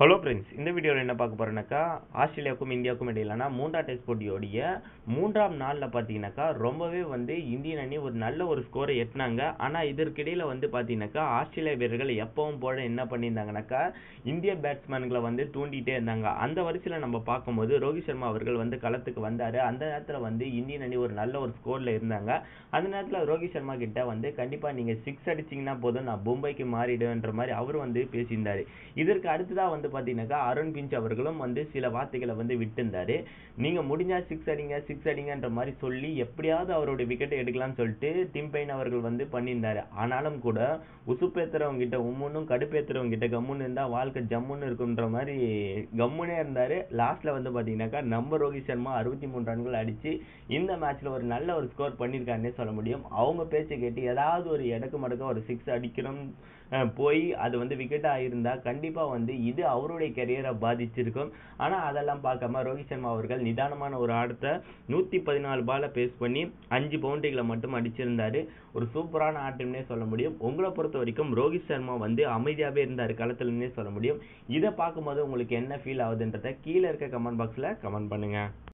Hello friends இந்த வீடியோவில் என்ன பார்க்க போறோம்னாக்கா ஆஸ்திரேலியாவுக்கும் இந்தியாவுக்கும் இடையிலான மூன்றாம் டெஸ்ட் போட்டியோடைய மூன்றாம் நாளில் பார்த்தீங்கன்னாக்கா ரொம்பவே வந்து இந்தியன் அணி ஒரு நல்ல ஒரு ஸ்கோரை எட்டினாங்க. ஆனால் இதற்கிடையில் வந்து பார்த்தீங்கன்னாக்கா ஆஸ்திரேலியா வீரர்கள் எப்பவும் போல என்ன பண்ணியிருந்தாங்கனாக்கா இந்திய பேட்ஸ்மேன்களை வந்து தூண்டிகிட்டே இருந்தாங்க. அந்த வரிசையில் நம்ம பார்க்கும்போது ரோஹித் சர்மா அவர்கள் வந்து களத்துக்கு வந்தார். அந்த நேரத்தில் வந்து இந்தியன் அணி ஒரு நல்ல ஒரு ஸ்கோரில் இருந்தாங்க. அந்த நேரத்தில் ரோஹித் சர்மா கிட்ட வந்து கண்டிப்பாக நீங்கள் சிக்ஸ் அடிச்சிங்கன்னா போதும் நான் மும்பைக்கு மாறிடுவேன்ற மாதிரி அவர் வந்து பேசியிருந்தார். இதற்கு அடுத்ததாக வந்து பார்த்தீங்கன்னாக்கா அருண் பிஞ்ச் அவர்களும் வந்து சில வார்த்தைகளை வந்து விட்டிருந்தாரு. நீங்கள் முடிஞ்சா சிக்ஸ் அடிங்க சிக்ஸ் அடிங்கன்ற மாதிரி சொல்லி எப்படியாவது அவருடைய விக்கெட்டை எடுக்கலாம்னு சொல்லிட்டு டிம் பெயின் அவர்கள் வந்து பண்ணியிருந்தாரு. ஆனாலும் கூட உசுப்பேத்துறவங்கிட்ட உம்முன்னும் கடுப்பேத்துறவங்க கிட்ட கம்முன்னு இருந்தால் வாழ்க்கை ஜம்முன்னு இருக்குன்ற மாதிரி கம்முனே இருந்தார். லாஸ்ட்டில் வந்து பார்த்தீங்கன்னாக்கா நம்ம ரோஹித் சர்மா அறுபத்தி மூணு ரன்கள் அடித்து இந்த மேட்ச்சில் ஒரு நல்ல ஒரு ஸ்கோர் பண்ணியிருக்காருன்னே சொல்ல முடியும். அவங்க பேச்சை கேட்டு ஏதாவது ஒரு இடக்கு மடக்க ஒரு சிக்ஸ் அடிக்கணும் போய் அது வந்து விக்கெட்டாக ஆயிருந்தா கண்டிப்பாக வந்து இது அவருடைய கெரியரை பாதிச்சிருக்கும். ஆனால் அதெல்லாம் பார்க்காம ரோஹித் சர்மா அவர்கள் நிதானமான ஒரு ஆட்டத்தை நூற்றி பதினாலு பாலை பேஸ் பண்ணி அஞ்சு பவுண்டரிகளை மட்டும் அடிச்சிருந்தாரு. ஒரு சூப்பரான ஆட்டம்னே சொல்ல முடியும். உங்களை பொறுத்த வரைக்கும் ரோஹித் சர்மா வந்து அமைதியாகவே இருந்தார் களத்துலன்னே சொல்ல முடியும். இதை பார்க்கும்போது உங்களுக்கு என்ன ஃபீல் ஆகுதுன்றத கீழே இருக்க கமெண்ட் பாக்ஸில் கமெண்ட் பண்ணுங்கள்